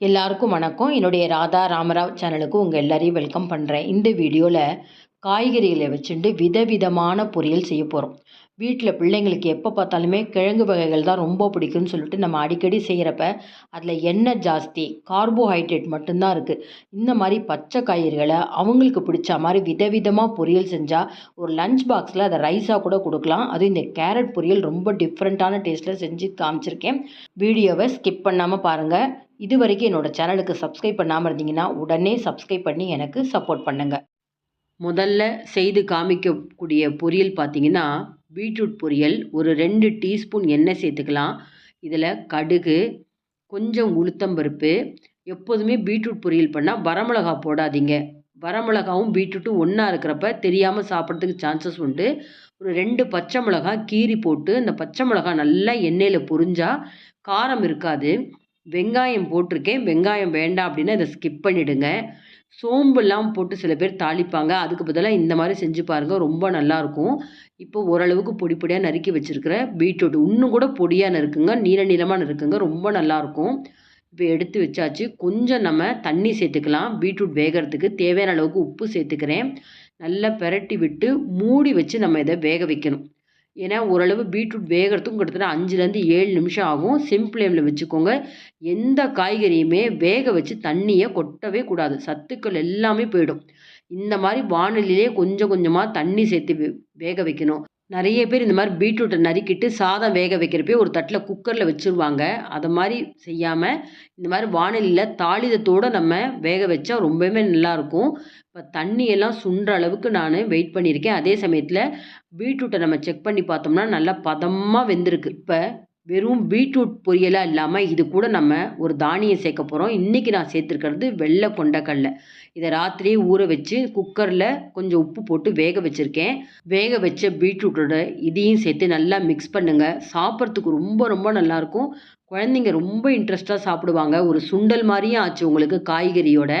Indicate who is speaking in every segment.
Speaker 1: எல்லாருக்கும் வணக்கம். என்னுடைய ராதா ராமராவ் சேனலுக்கு உங்கள் எல்லாரையும் வெல்கம் பண்ணுறேன் இந்த வீடியோவில் காய்கறிகளை வச்சுட்டு விதவிதமான பொரியல் செய்ய போகிறோம் வீட்டில் பிள்ளைங்களுக்கு எப்போ பார்த்தாலுமே கிழங்கு வகைகள் தான் ரொம்ப பிடிக்கும்னு சொல்லிட்டு நம்ம அடிக்கடி செய்கிறப்ப அதில் எண்ணெய் ஜாஸ்தி கார்போஹைட்ரேட் மட்டும்தான் இருக்குது இந்த மாதிரி பச்சை காய்கறிகளை அவங்களுக்கு பிடிச்ச மாதிரி விதவிதமாக பொரியல் செஞ்சால் ஒரு லஞ்ச் பாக்ஸில் அதை ரைஸாக கூட கொடுக்கலாம். அதுவும் இந்த கேரட் பொரியல் ரொம்ப டிஃப்ரெண்ட்டான டேஸ்ட்டில் செஞ்சு காமிச்சிருக்கேன். வீடியோவை ஸ்கிப் பண்ணாமல் பாருங்கள் இது வரைக்கும் என்னோடய சேனலுக்கு சப்ஸ்கிரைப் பண்ணாமல் இருந்தீங்கன்னா உடனே சப்ஸ்கிரைப் பண்ணி எனக்கு சப்போர்ட் பண்ணுங்கள் முதல்ல செய்து காமிக்கக்கூடிய பொரியல் பார்த்தீங்கன்னா பீட்ரூட் பொரியல். ஒரு ரெண்டு டீஸ்பூன் எண்ணெய் சேர்த்துக்கலாம். இதில் கடுகு கொஞ்சம் உளுத்தம்பருப்பு எப்போதுமே பீட்ரூட் பொரியல் பண்ணால் வரமிளகா போடாதீங்க. வரமிளகாவும் பீட்ரூட்டும் ஒன்றா இருக்கிறப்ப தெரியாமல் சாப்பிட்றதுக்கு சான்சஸ் உண்டு. ஒரு ரெண்டு பச்சை மிளகா கீரி போட்டு அந்த பச்சை மிளகா நல்லா எண்ணெயில் பொரிஞ்சால் காரம் இருக்காது. வெங்காயம் போட்டிருக்கேன். வெங்காயம் வேண்டாம் அப்படின்னா இதை ஸ்கிப் பண்ணிவிடுங்க சோம்புலாம் போட்டு சில பேர் தாளிப்பாங்க. அதுக்கு பதிலாக இந்த மாதிரி செஞ்சு பாருங்கள் ரொம்ப நல்லாயிருக்கும் இப்போ ஓரளவுக்கு பொடி பொடியாக நறுக்கி வச்சுருக்கிற பீட்ரூட். இன்னும் கூட பொடியாக நறுக்குங்க. நீள நீளமாக நறுக்குங்க. ரொம்ப நல்லாயிருக்கும் இப்போ எடுத்து வச்சாச்சு. கொஞ்சம் நம்ம தண்ணி சேர்த்துக்கலாம். பீட்ரூட் வேகிறதுக்கு தேவையான அளவுக்கு உப்பு சேர்த்துக்கிறேன். நல்லா பெரட்டி விட்டு மூடி வச்சு நம்ம இதை வேக வைக்கணும். ஏன்னா ஓரளவு பீட்ரூட் வேகிறதுக்கும் கிட்டத்தட்ட அஞ்சுலேருந்து ஏழு நிமிஷம் ஆகும். சிம் ஃப்ளேமில் வச்சுக்கோங்க. எந்த காய்கறியுமே வேக வச்சு தண்ணியை கொட்டவே கூடாது. சத்துக்கள் எல்லாமே போயிடும். இந்த மாதிரி வானிலையிலே கொஞ்சம் கொஞ்சமாக தண்ணி சேர்த்து வேக வைக்கணும். நிறைய பேர் இந்த மாதிரி பீட்ரூட்டை நறுக்கிட்டு சாதம் வேக வைக்கிறப்பே ஒரு தட்டில் குக்கரில் வச்சுருவாங்க. அதை மாதிரி செய்யாமல் இந்த மாதிரி வானிலையில் தாளிதத்தோடு நம்ம வேக வச்சா ரொம்பவே நல்லாயிருக்கும். இப்போ தண்ணியெல்லாம் சுண்டுற அளவுக்கு நான் வெயிட் பண்ணியிருக்கேன். அதே சமயத்தில் பீட்ரூட்டை நம்ம செக் பண்ணி பார்த்தோம்னா நல்லா பதமாக வெந்திருக்கு. இப்போ வெறும் பீட்ரூட் பொரியலாக இல்லாமல் இது கூட நம்ம ஒரு தானியம் சேர்க்க போகிறோம் இன்றைக்கி நான் சேர்த்துருக்கிறது வெள்ளை கொண்டக்கடலை. இதை ராத்திரியே ஊற வச்சு குக்கரில் கொஞ்சம் உப்பு போட்டு வேக வச்சுருக்கேன். வேக வச்ச பீட்ரூட்டோட இதையும் சேர்த்து நல்லா மிக்ஸ் பண்ணுங்கள் சாப்பிட்றதுக்கு ரொம்ப ரொம்ப நல்லாயிருக்கும். குழந்தைங்க ரொம்ப இன்ட்ரெஸ்ட்டாக சாப்பிடுவாங்க. ஒரு சுண்டல் மாதிரியும் ஆச்சு உங்களுக்கு காய்கறியோட.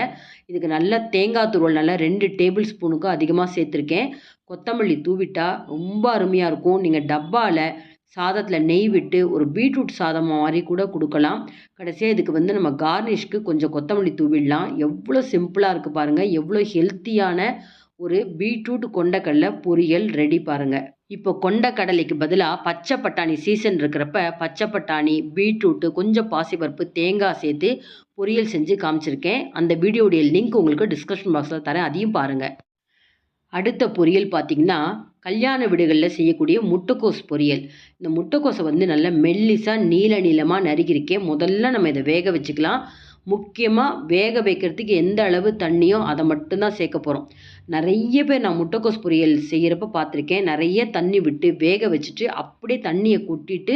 Speaker 1: இதுக்கு நல்லா தேங்காய் துருவல் நல்லா ரெண்டு டேபிள் ஸ்பூனுக்கும் அதிகமாக சேர்த்துருக்கேன். கொத்தமல்லி தூவிட்டால் ரொம்ப அருமையாக இருக்கும். நீங்கள் டப்பாவில் சாதத்தில் நெய் விட்டு ஒரு பீட்ரூட் சாதம் மாதிரி கூட கொடுக்கலாம். கடைசியாக இதுக்கு வந்து நம்ம கார்னிஷ்க்கு கொஞ்சம் கொத்தமல்லி தூவிடலாம் எவ்வளோ சிம்பிளாக இருக்குது பாருங்கள் எவ்வளோ ஹெல்த்தியான ஒரு பீட்ரூட் கொண்டக்கடலை பொரியல் ரெடி பாருங்கள் இப்போ கொண்டக்கடலைக்கு பதிலாக பச்சை பட்டாணி சீசன் இருக்கிறப்ப பச்சை பட்டாணி பீட்ரூட்டு கொஞ்சம் பாசிப்பருப்பு தேங்காய் சேர்த்து பொரியல் செஞ்சு காமிச்சிருக்கேன். அந்த வீடியோடைய லிங்க் உங்களுக்கு டிஸ்கிரிப்ஷன் பாக்ஸில் தரேன். அதையும் பாருங்கள் அடுத்த பொரியல் பார்த்திங்கன்னா கல்யாண வீடுகளில் செய்யக்கூடிய முட்டைக்கோஸ் பொரியல் இந்த முட்டைக்கோஸை வந்து நல்லா மெல்லிசாக நீல நீளமாக நறுக்கிருக்கேன் முதல்ல நம்ம இதை வேக வச்சுக்கலாம். முக்கியமாக வேக வைக்கிறதுக்கு எந்த அளவு தண்ணியோ அதை மட்டும்தான் சேர்க்க போகிறோம் நிறைய பேர் நான் முட்டைக்கோஸ் பொரியல் செய்கிறப்ப பார்த்துருக்கேன் நிறைய தண்ணி விட்டு வேக வச்சுட்டு அப்படியே தண்ணியை கொட்டிட்டு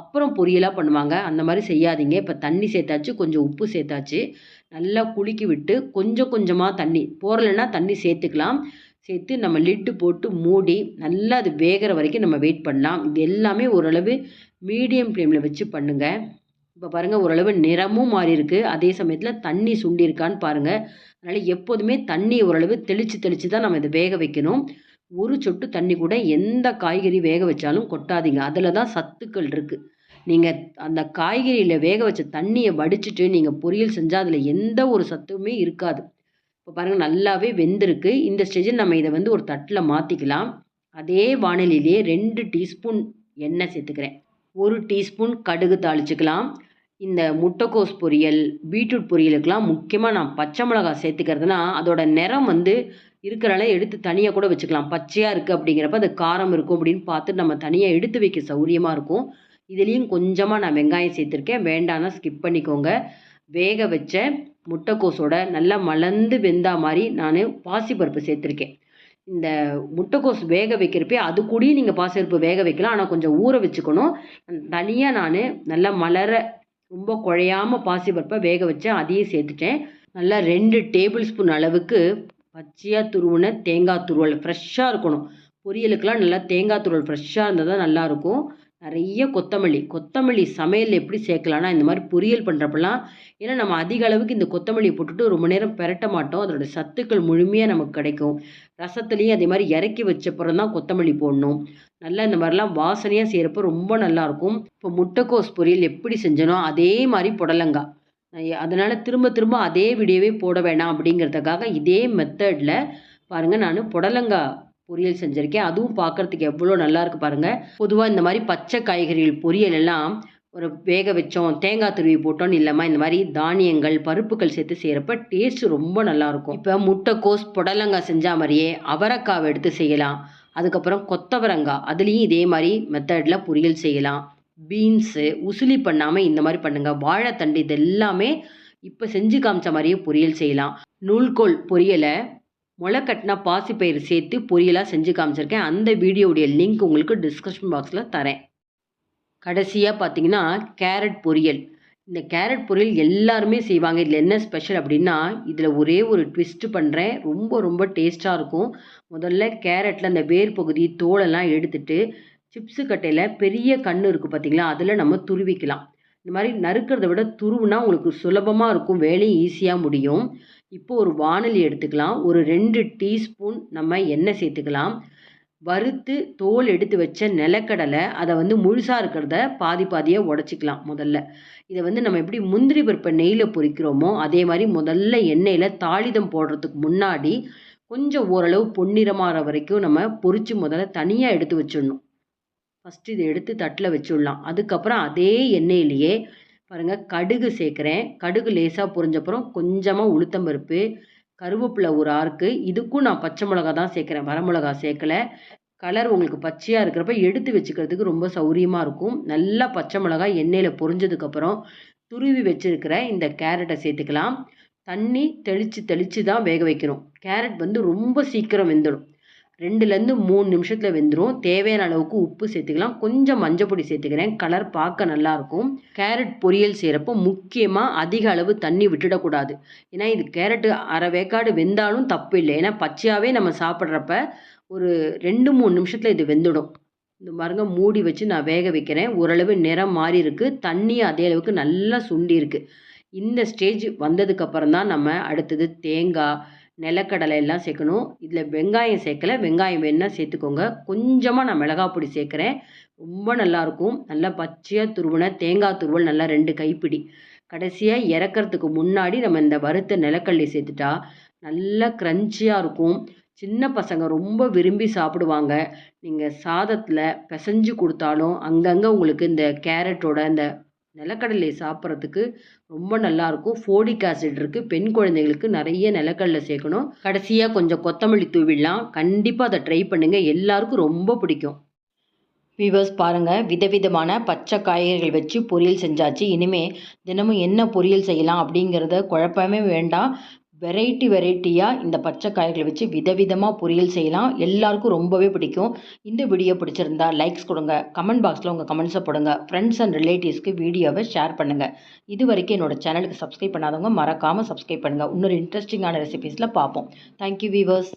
Speaker 1: அப்புறம் பொரியலாக பண்ணுவாங்க. அந்த மாதிரி செய்யாதீங்க. இப்போ தண்ணி சேர்த்தாச்சு கொஞ்சம் உப்பு சேர்த்தாச்சு. நல்லா குலுக்கி விட்டு கொஞ்சம் கொஞ்சமாக தண்ணி போரலைன்னா தண்ணி சேர்த்துக்கலாம். சேர்த்து நம்ம லிட்டு போட்டு மூடி நல்லா அது வேகிற வரைக்கும் நம்ம வெயிட் பண்ணலாம். இது எல்லாமே ஓரளவு மீடியம் ஃப்ளேமில் வச்சு பண்ணுங்கள் இப்போ பாருங்கள் ஓரளவு நிறமும் மாறி இருக்குது அதே சமயத்தில் தண்ணி சுண்டிருக்கான்னு பாருங்கள் அதனால் எப்போதுமே தண்ணி ஓரளவு தெளித்து தெளித்து தான் நம்ம இதை வேக வைக்கணும். ஒரு சொட்டு தண்ணி கூட எந்த காய்கறி வேக வச்சாலும் கொட்டாதீங்க. அதில் தான் சத்துக்கள் இருக்குது நீங்கள் அந்த காய்கறியில் வேக வச்ச தண்ணியை வடிச்சிட்டு நீங்கள் பொரியல் செஞ்சால் அதில் எந்த ஒரு சத்துமே இருக்காது. இப்போ பாருங்கள் நல்லாவே வெந்திருக்கு. இந்த ஸ்டேஜில் நம்ம இதை வந்து ஒரு தட்டில் மாற்றிக்கலாம் அதே வானிலையிலே ரெண்டு டீஸ்பூன் எண்ணெய் சேர்த்துக்கிறேன். ஒரு டீஸ்பூன் கடுகு தாளிச்சுக்கலாம். இந்த முட்டைக்கோஸ் பொரியல் பீட்ரூட் பொரியலுக்கெலாம் முக்கியமாக நான் பச்சை மிளகாய் சேர்த்துக்கிறதுனா அதோட நிறம் வந்து இருக்கிறனால எடுத்து தனியாக கூட வச்சுக்கலாம். பச்சையாக இருக்குது அப்படிங்கிறப்ப அது காரம் இருக்கும் அப்படின்னு பார்த்து நம்ம தனியாக எடுத்து வைக்க சௌரியமாக இருக்கும். இதுலேயும் கொஞ்சமாக நான் வெங்காயம் சேர்த்துருக்கேன். வேண்டாம்னா ஸ்கிப் பண்ணிக்கோங்க. வேக வச்ச முட்டைக்கோஸோட நல்லா மலர்ந்து வெந்தா மாதிரி நான் பாசிப்பருப்பு சேர்த்துருக்கேன். இந்த முட்டைக்கோஸ் வேக வைக்கிறப்பே அது கூடயும் நீங்கள் பாசிப்பருப்பு வேக வைக்கலாம். ஆனால் கொஞ்சம் ஊற வச்சுக்கணும். தனியாக நான் நல்லா மலர ரொம்ப குழையாமல் பாசிப்பருப்பை வேக வச்சேன் அதையும் சேர்த்துட்டேன். நல்லா ரெண்டு டேபிள் ஸ்பூன் அளவுக்கு பச்சையாக துருவின தேங்காய் துருவல். ஃப்ரெஷ்ஷாக இருக்கணும். பொரியலுக்கெல்லாம் நல்லா தேங்காய் துருவல் ஃப்ரெஷ்ஷாக இருந்தால் தான் நல்லாயிருக்கும் நிறைய கொத்தமல்லி. கொத்தமல்லி சமையல் எப்படி சேர்க்கலான்னா இந்த மாதிரி பொரியல் பண்ணுறப்பெல்லாம் ஏன்னா நம்ம அதிக அளவுக்கு இந்த கொத்தமல்லியை போட்டுட்டு ரொம்ப நேரம் பெரட்ட மாட்டோம். அதோட சத்துக்கள் முழுமையாக நமக்கு கிடைக்கும். ரசத்துலேயும் அதே மாதிரி இறக்கி வச்சப்புறம் தான் கொத்தமல்லி போடணும். நல்லா இந்த மாதிரிலாம் வாசனையாக செய்கிறப்ப ரொம்ப நல்லாயிருக்கும் இப்போ முட்டைக்கோஸ் பொரியல் எப்படி செஞ்சனோ அதே மாதிரி புடலங்காய். அதனால் திரும்ப திரும்ப அதே வீடியோவே போட வேணாம் அப்படிங்கிறதுக்காக இதே மெத்தடில் பாருங்கள் நான் புடலங்காய் பொரியல் செஞ்சுருக்கேன். அதுவும் பார்க்குறதுக்கு எவ்வளோ நல்லாயிருக்கு பாருங்கள் பொதுவாக இந்த மாதிரி பச்சை காய்கறிகள் பொரியல் எல்லாம் ஒரு வேக வச்சோம் தேங்காய் துருவி போட்டோம்னு இல்லாமல் இந்த மாதிரி தானியங்கள் பருப்புகள் சேர்த்து செய்கிறப்ப டேஸ்ட் ரொம்ப நல்லாயிருக்கும் இப்போ முட்டைக்கோஸ் புடலங்காய் செஞ்சால் மாதிரியே அவரைக்காவை எடுத்து செய்யலாம். அதுக்கப்புறம் கொத்தவரங்காய் அதுலேயும் இதே மாதிரி மெத்தடில் பொரியல் செய்யலாம். பீன்ஸு உசுலி பண்ணாமல் இந்த மாதிரி பண்ணுங்கள் வாழைத்தண்டு இது எல்லாமே இப்போ செஞ்சு காமிச்ச மாதிரியே பொரியல் செய்யலாம். நூல்கோல் பொரியலை முளை கட்டினா பாசிப்பயிறு சேர்த்து பொரியலாக செஞ்சு காமிச்சிருக்கேன். அந்த வீடியோவுடைய லிங்க் உங்களுக்கு டிஸ்கிரிப்ஷன் பாக்ஸில் தரேன். கடைசியாக பார்த்தீங்கன்னா கேரட் பொரியல். இந்த கேரட் பொரியல் எல்லாருமே செய்வாங்க. இதில் என்ன ஸ்பெஷல் அப்படின்னா இதில் ஒரே ஒரு ட்விஸ்ட்டு பண்ணுறேன் ரொம்ப ரொம்ப டேஸ்ட்டாக இருக்கும். முதல்ல கேரட்டில் அந்த வேர் பகுதி தோலெல்லாம் எடுத்துட்டு சிப்ஸு கட்டையில் பெரிய கண்ணு இருக்குது பார்த்தீங்களா அதில் நம்ம துருவிக்கலாம். இந்த மாதிரி நறுக்கிறத விட துருவுனா உங்களுக்கு சுலபமாக இருக்கும். வேலையும் ஈஸியாக முடியும். இப்போ ஒரு வானொலி எடுத்துக்கலாம். ஒரு ரெண்டு டீஸ்பூன் நம்ம எண்ணெய் சேர்த்துக்கலாம். வறுத்து தோல் எடுத்து வச்ச நிலக்கடலை அதை வந்து முழுசாக இருக்கிறத பாதி பாதியாக உடச்சிக்கலாம் முதல்ல. இதை வந்து நம்ம எப்படி முந்திரி பருப்பை நெய்யில் பொரிக்கிறோமோ அதே மாதிரி முதல்ல எண்ணெயில் தாளிதம் போடுறதுக்கு முன்னாடி கொஞ்சம் ஓரளவு பொன்னிறமாகிற வரைக்கும் நம்ம பொரித்து முதல்ல தனியாக எடுத்து வச்சிடணும். ஃபஸ்ட்டு இதை எடுத்து தட்டில் வச்சுடலாம். அதுக்கப்புறம் அதே எண்ணெயிலேயே பாருங்கள் கடுகு சேர்க்குறேன். கடுகு லேசாக பொரிஞ்சப்புறம் கொஞ்சமாக உளுத்தம்பருப்பு கருவேப்பிலை ஒரு ஆறுக்கு. இதுக்கும் நான் பச்சை மிளகா தான் சேர்க்குறேன். வரமிளகா சேர்க்கலை. கலர் உங்களுக்கு பச்சையாக இருக்கிறப்ப எடுத்து வச்சுக்கிறதுக்கு ரொம்ப சௌரியமாக இருக்கும். நல்லா பச்சை மிளகா எண்ணெயில் பொரிஞ்சதுக்கப்புறம் துருவி வச்சுருக்கிற இந்த கேரட்டை சேர்த்துக்கலாம். தண்ணி தெளித்து தெளித்து தான் வேக வைக்கணும். கேரட் வந்து ரொம்ப சீக்கிரம் வெந்துடும். ரெண்டுலேருந்து மூணு நிமிஷத்தில் வெந்துடும் தேவையான அளவுக்கு உப்பு சேர்த்துக்கலாம். கொஞ்சம் மஞ்சள் பொடி சேர்த்துக்கிறேன். கலர் பார்க்க நல்லாயிருக்கும் கேரட் பொரியல் செய்கிறப்போ முக்கியமாக அதிக அளவு தண்ணி விட்டுடக்கூடாது. ஏன்னா இது கேரட்டு அரை வேக்காடு வெந்தாலும் தப்பு இல்லை. ஏன்னா பச்சையாகவே நம்ம சாப்பிட்றப்ப ஒரு ரெண்டு மூணு நிமிஷத்தில் இது வெந்துடும். இந்த பாருங்க மூடி வச்சு நான் வேக வைக்கிறேன். ஓரளவு நிறம் மாறி இருக்குது தண்ணி அதே அளவுக்கு நல்லா சுண்டி இருக்குது இந்த ஸ்டேஜ் வந்ததுக்கப்புறம் தான் நம்ம அடுத்தது தேங்காய் நிலக்கடலை எல்லாம் சேர்க்கணும். இதில் வெங்காயம் சேர்க்கலை. வெங்காயம் வேணால் சேர்த்துக்கோங்க. கொஞ்சமாக நான் மிளகா பொடி சேர்க்குறேன். ரொம்ப நல்லாயிருக்கும் நல்லா பச்சையாக துருவின தேங்காய் துருவல் நல்லா ரெண்டு கைப்பிடி. கடைசியாக இறக்கிறதுக்கு முன்னாடி நம்ம இந்த வறுத்த நிலக்கடலை சேர்த்துட்டா நல்லா க்ரன்ச்சியாக இருக்கும். சின்ன பசங்க ரொம்ப விரும்பி சாப்பிடுவாங்க. நீங்கள் சாதத்தில் பிசைஞ்சு கொடுத்தாலும் அங்கங்கே உங்களுக்கு இந்த கேரட்டோட இந்த நிலக்கடலை சாப்பிட்றதுக்கு ரொம்ப நல்லாயிருக்கும் ஃபோடிக் ஆசிட் இருக்குது பெண் குழந்தைகளுக்கு நிறைய நிலக்கடலை சேர்க்கணும். கடைசியாக கொஞ்சம் கொத்தமல்லி தூவிடலாம். கண்டிப்பாக அதை ட்ரை பண்ணுங்கள் எல்லாருக்கும் ரொம்ப பிடிக்கும். வீவர்ஸ் பாருங்கள் விதவிதமான பச்சை காய்கறிகள் வச்சு பொரியல் செஞ்சாச்சு. இனிமேல் தினமும் என்ன பொரியல் செய்யலாம் அப்படிங்கிறத குழப்பமே வேண்டாம். வெரைட்டி வெரைட்டியாக இந்த பச்சை காய்களை வச்சு விதவிதமாக பொரியல் செய்யலாம். எல்லாருக்கும் ரொம்பவே பிடிக்கும். இந்த வீடியோ பிடிச்சிருந்தா லைக்ஸ் கொடுங்க. கமெண்ட் பாக்ஸில் உங்கள் கமெண்ட்ஸை போடுங்க. ஃப்ரெண்ட்ஸ் அண்ட் ரிலேட்டிவ்ஸ்க்கு வீடியோவை ஷேர் பண்ணுங்கள் இது வரைக்கும் என்னோட சேனலுக்கு சப்ஸ்கிரைப் பண்ணாதவங்க மறக்காமல் சப்ஸ்கிரைப் பண்ணுங்கள் இன்னொரு இன்ட்ரெஸ்டிங்கான ரெசிபீஸில் பார்ப்போம். Thank you viewers